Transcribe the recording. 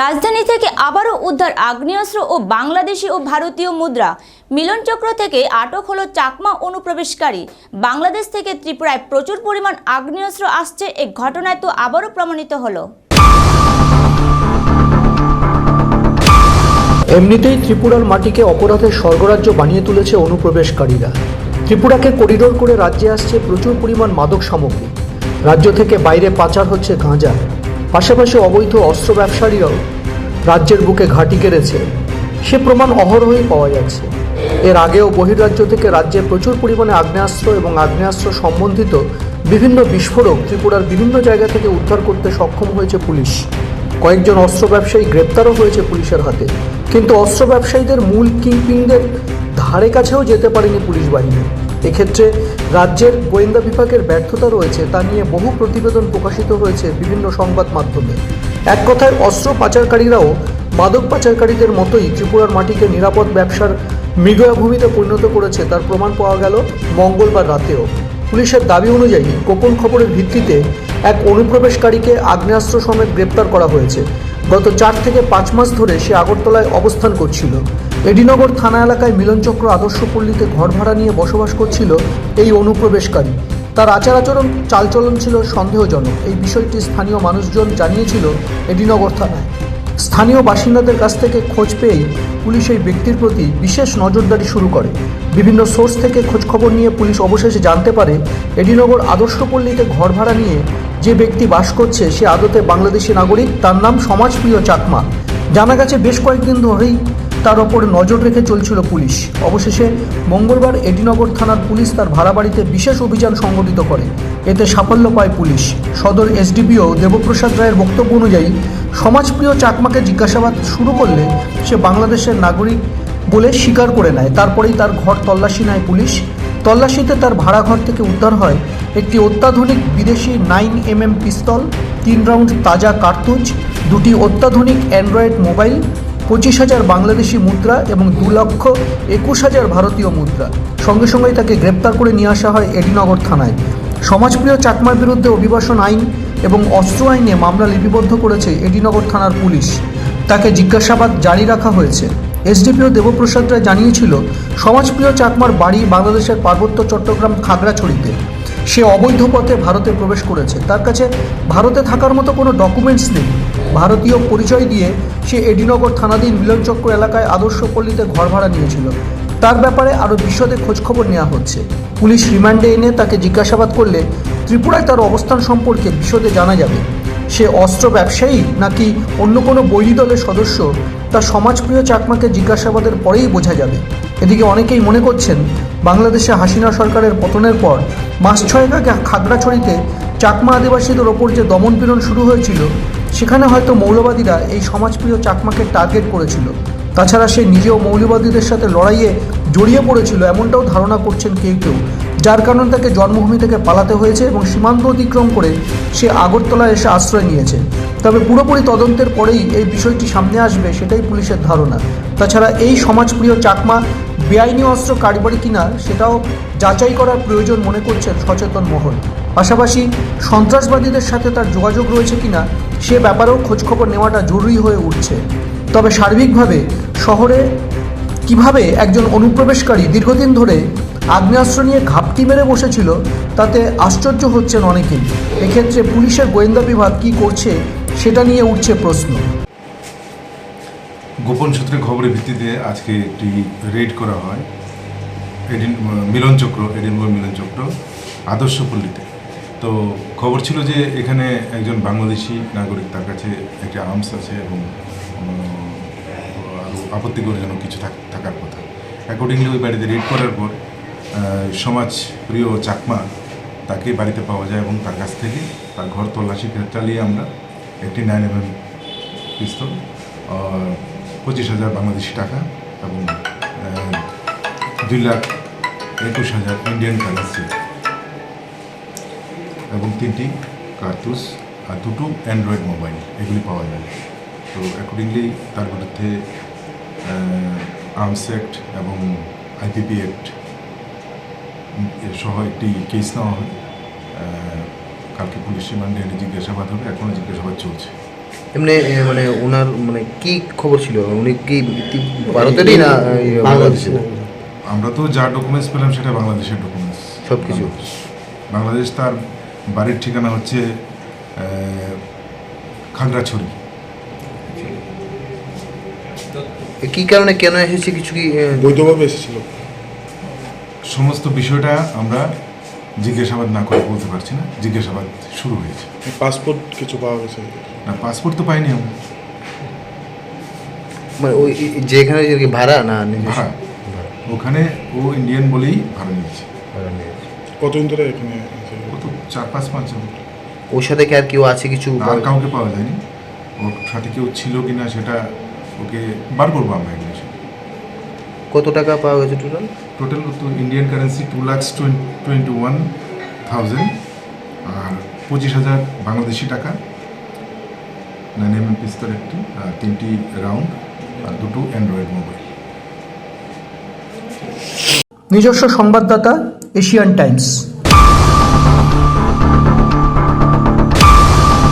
রাজধানী থেকে আবারও উদ্ধার আগ্নেয়াস্ত্র ও বাংলাদেশি ও ভারতীয় মুদ্রা। মিলনচক্র থেকে আটক হলো চাকমা অনুপ্রবেশকারী। বাংলাদেশ থেকে ত্রিপুরায় প্রচুর পরিমাণ আগ্নেয়াস্ত্র আসছে এই ঘটনায় তো আবারও প্রমাণিত হলো। এমনিতেই ত্রিপুরার মাটিকে অপরাধের স্বর্গরাজ্য বানিয়ে তুলেছে অনুপ্রবেশকারীরা। ত্রিপুরাকে করিডোর করে রাজ্যে আসছে প্রচুর পরিমাণ মাদক সামগ্রী। রাজ্য থেকে বাইরে পাচার হচ্ছে গাঁজা। পাশাপাশি অবৈধ অস্ত্র ব্যবসায়ীরাও রাজ্যের বুকে ঘাঁটি কেড়েছে। সে প্রমাণ অহরহই পাওয়া যাচ্ছে। এর আগেও বহির্রাজ্য থেকে রাজ্যে প্রচুর পরিমাণে আগ্নেয়াস্ত্র এবং আগ্নেয়াস্ত্র সম্বন্ধিত বিভিন্ন বিস্ফোরক ত্রিপুরার বিভিন্ন জায়গা থেকে উদ্ধার করতে সক্ষম হয়েছে পুলিশ। কয়েকজন অস্ত্র ব্যবসায়ী গ্রেপ্তারও হয়েছে পুলিশের হাতে। কিন্তু অস্ত্র ব্যবসায়ীদের মূল কিংপিংদের ধারে কাছেও যেতে পারেনি পুলিশ বাহিনী। এক্ষেত্রে রাজ্যের গোয়েন্দা বিভাগের ব্যর্থতা রয়েছে তা নিয়ে বহু প্রতিবেদন প্রকাশিত হয়েছে বিভিন্ন সংবাদ মাধ্যমে। এক কথায় অস্ত্র পাচারকারীরাও মাদক পাচারকারীদের মতোই ত্রিপুরার মাটিকে নিরাপদ ব্যবসার মৃগয়া ভূমিতে পরিণত করেছে। তার প্রমাণ পাওয়া গেল মঙ্গলবার রাতেও। পুলিশের দাবি অনুযায়ী গোপন খবরের ভিত্তিতে এক অনুপ্রবেশকারীকে আগ্নেয়াস্ত্র সমেত গ্রেপ্তার করা হয়েছে। গত চার থেকে পাঁচ মাস ধরে সে আগরতলায় অবস্থান করছিল। এডিনগর থানা এলাকায় মিলনচক্র আদর্শপল্লীতে ঘর ভাড়া নিয়ে বসবাস করছিল এই অনুপ্রবেশকারী। তার আচার আচরণ চালচলন ছিল সন্দেহজনক। এই বিষয়টি স্থানীয় মানুষজন জানিয়েছিল এডিনগর থানায়। স্থানীয় বাসিন্দাদের কাছ থেকে খোঁজ পেয়েই পুলিশ এই ব্যক্তির প্রতি বিশেষ নজরদারি শুরু করে। বিভিন্ন সোর্স থেকে খোঁজখবর নিয়ে পুলিশ অবশেষে জানতে পারে, এডিনগর আদর্শপল্লীতে ঘর ভাড়া নিয়ে যে ব্যক্তি বাস করছে, সে আদতে বাংলাদেশি নাগরিক, তার নাম সমাজপ্রিয় চাকমা। জানা গেছে, বেশ কয়েকদিন ধরেই তার ওপর নজর রেখে চলছিল পুলিশ। অবশেষে মঙ্গলবার এডিনগর থানার পুলিশ তার ভাড়া বাড়িতে বিশেষ অভিযান সংগঠিত করে। এতে সাফল্য পায় পুলিশ। সদর এসডিপিও দেবপ্রসাদ রায়ের বক্তব্য অনুযায়ী, সমাজপ্রিয় চাকমাকে জিজ্ঞাসাবাদ শুরু করলে সে বাংলাদেশের নাগরিক বলে স্বীকার করে নেয়। তারপরেই তার ঘর তল্লাশি নেয় পুলিশ। তল্লাশিতে তার ভাড়া ঘর থেকে উদ্ধার হয় একটি অত্যাধুনিক বিদেশি নাইন এমএম পিস্তল, তিন রাউন্ড তাজা কার্তুজ, দুটি অত্যাধুনিক অ্যান্ড্রয়েড মোবাইল, পঁচিশ হাজার বাংলাদেশি মুদ্রা এবং দু লক্ষ একুশ হাজার ভারতীয় মুদ্রা। সঙ্গে সঙ্গেই তাকে গ্রেপ্তার করে নিয়ে আসা হয় এডিনগর থানায়। সমাজপ্রিয় চাকমার বিরুদ্ধে অভিবাসন আইন এবং অস্ত্র আইনে মামলা লিপিবদ্ধ করেছে এডিনগর থানার পুলিশ। তাকে জিজ্ঞাসাবাদ জারি রাখা হয়েছে। এসডিপিও দেবপ্রসাদ রায় জানিয়েছিল, সমাজপ্রিয় চাকমার বাড়ি বাংলাদেশের পার্বত্য চট্টগ্রাম খাগড়াছড়িতে। সে অবৈধ পথে ভারতে প্রবেশ করেছে। তার কাছে ভারতে থাকার মতো কোনো ডকুমেন্টস নেই। ভারতীয় পরিচয় দিয়ে সে এডিনগর থানাধীন মিলনচক্র এলাকায় আদর্শ পল্লীতে ঘর ভাড়া নিয়েছিল। তার ব্যাপারে আরও বিশদে খোঁজখবর নেওয়া হচ্ছে। পুলিশ রিমান্ডে এনে তাকে জিজ্ঞাসাবাদ করলে ত্রিপুরায় তার অবস্থান সম্পর্কে বিশদে জানা যাবে। সে অস্ত্র ব্যবসায়ী নাকি অন্য কোনো বৈরী দলের সদস্য? তা সমাজপ্রিয় চাকমাকে জিজ্ঞাসাবাদের পরেই বোঝা যাবে। এদিকে অনেকেই মনে করছেন বাংলাদেশে হাসিনা সরকারের পতনের পর মাস ছয়েক আগে খাগড়াছড়িতে চাকমা আদিবাসীদের ওপর যে দমনপীড়ন শুরু হয়েছিল, সেখানে হয়তো মৌলবাদীরা এই সমাজপ্রিয় চাকমাকে টার্গেট করেছিল। তাছাড়া সে নিজেও মৌলবাদীদের সাথে লড়াইয়ে জড়িয়ে পড়েছিল এমনটাও ধারণা করছেন কেউ কেউ, যার কারণে তাকে জন্মভূমি থেকে পালাতে হয়েছে এবং সীমান্ত অতিক্রম করে সে আগরতলায় এসে আশ্রয় নিয়েছে। তবে পুরোপুরি তদন্তের পরেই এই বিষয়টি সামনে আসবে সেটাই পুলিশের ধারণা। তাছাড়া এই সমাজপ্রিয় চাকমা বেআইনি অস্ত্র কারবারি কিনা সেটাও যাচাই করার প্রয়োজন মনে করছেন সচেতন মহল। পাশাপাশি সন্ত্রাসবাদীদের সাথে তার যোগাযোগ রয়েছে কিনা সে ব্যাপারেও খোঁজখবর নেওয়াটা জরুরি হয়ে উঠছে। তবে সার্বিকভাবে শহরে কীভাবে একজন অনুপ্রবেশকারী দীর্ঘদিন ধরে আগ্নেয়াস্ত্র নিয়ে ঘাপটি মেরে বসেছিল, তাতে আশ্চর্য হচ্ছেন অনেকেই। এক্ষেত্রে পুলিশের গোয়েন্দা বিভাগ কী করছে সেটা নিয়ে উঠছে প্রশ্ন। গোপন সূত্রে খবরের ভিত্তিতে আজকে একটি রেড করা হয়। এডিন মিলনচক্র এডিনবর্গ মিলনচক্র আদর্শপল্লীতে তো খবর ছিল যে এখানে একজন বাংলাদেশি নাগরিক, তার কাছে একটি আর্মস আছে এবং আরও আপত্তিকরজনক কিছু থাক- থাকার কথা। অ্যাকর্ডিংলি ওই বাড়িতে রেড করার পর সমাজ প্রিয় চাকমা তাকে বাড়িতে পাওয়া যায় এবং তার কাছ থেকে তার ঘর তল্লাশি চালিয়ে আমরা একটি নাইন এম পিস্তল পঁচিশ হাজার বাংলাদেশি টাকা এবং দুই লাখ একুশ হাজার ইন্ডিয়ান কারেন্সি এবং তিনটি কার্তুস আর দুটো অ্যান্ড্রয়েড মোবাইল এগুলি পাওয়া যায়। তো অ্যাকর্ডিংলি তার বিরুদ্ধে আর্মস অ্যাক্ট এবং আইপিপি অ্যাক্ট সহ একটি কেস নেওয়া হয়। কালকে পুলিশ রিমান্ডে জিজ্ঞাসাবাদ হবে এখনও জিজ্ঞাসাবাদ চলছে। এমনি মানে ওনার মানে কি খবর ছিল? উনি কি ভারতেরই না এ, বাংলাদেশের আমরা তো যা ডকুমেন্টস পেলাম সেটা বাংলাদেশের ডকুমেন্টস সবকিছু? বাংলাদেশ। তার বাড়ির ঠিকানা হচ্ছে খাগড়াছড়ি কি কারণে কেন এসেছে কিছু কি বৈধভাবে এসেছিল। সমস্ত বিষয়টা আমরা জিজ্ঞাসাবাদ না করে বলতে পারছি না জিজ্ঞাসাবাদ শুরু হয়েছে। পাসপোর্ট কিছু পাওয়া গেছে? না পাসপোর্ট তো পাইনি আমরা মানে ওই যেখানে যে কি ভাড়া না? ভাড়া। ওখানে ও ইন্ডিয়ান বলেই ভাড়া নিয়েছে। ভাড়া নিয়েছে। কতদিন ধরে এখানে আছে? ও তো চার পাঁচ পাঁচ জন ওর সাথে কি আর কেউ আছে কিছু? আর কাউকে পাওয়া যায়নি। ওর সাথে কেউ ছিল কিনা সেটা ওকে বার করব আমরা কত টাকা পাওয়া গেছে টোটাল টোটাল তো Indian currency two lakhs twenty one thousand আর পঁচিশ হাজার বাংলাদেশি টাকা। নাইন এম এম পিস্তল একটি আর তিনটি রাউন্ড আর দুটো অ্যান্ড্রয়েড মোবাইল নিজস্ব সংবাদদাতা এশিয়ান টাইমস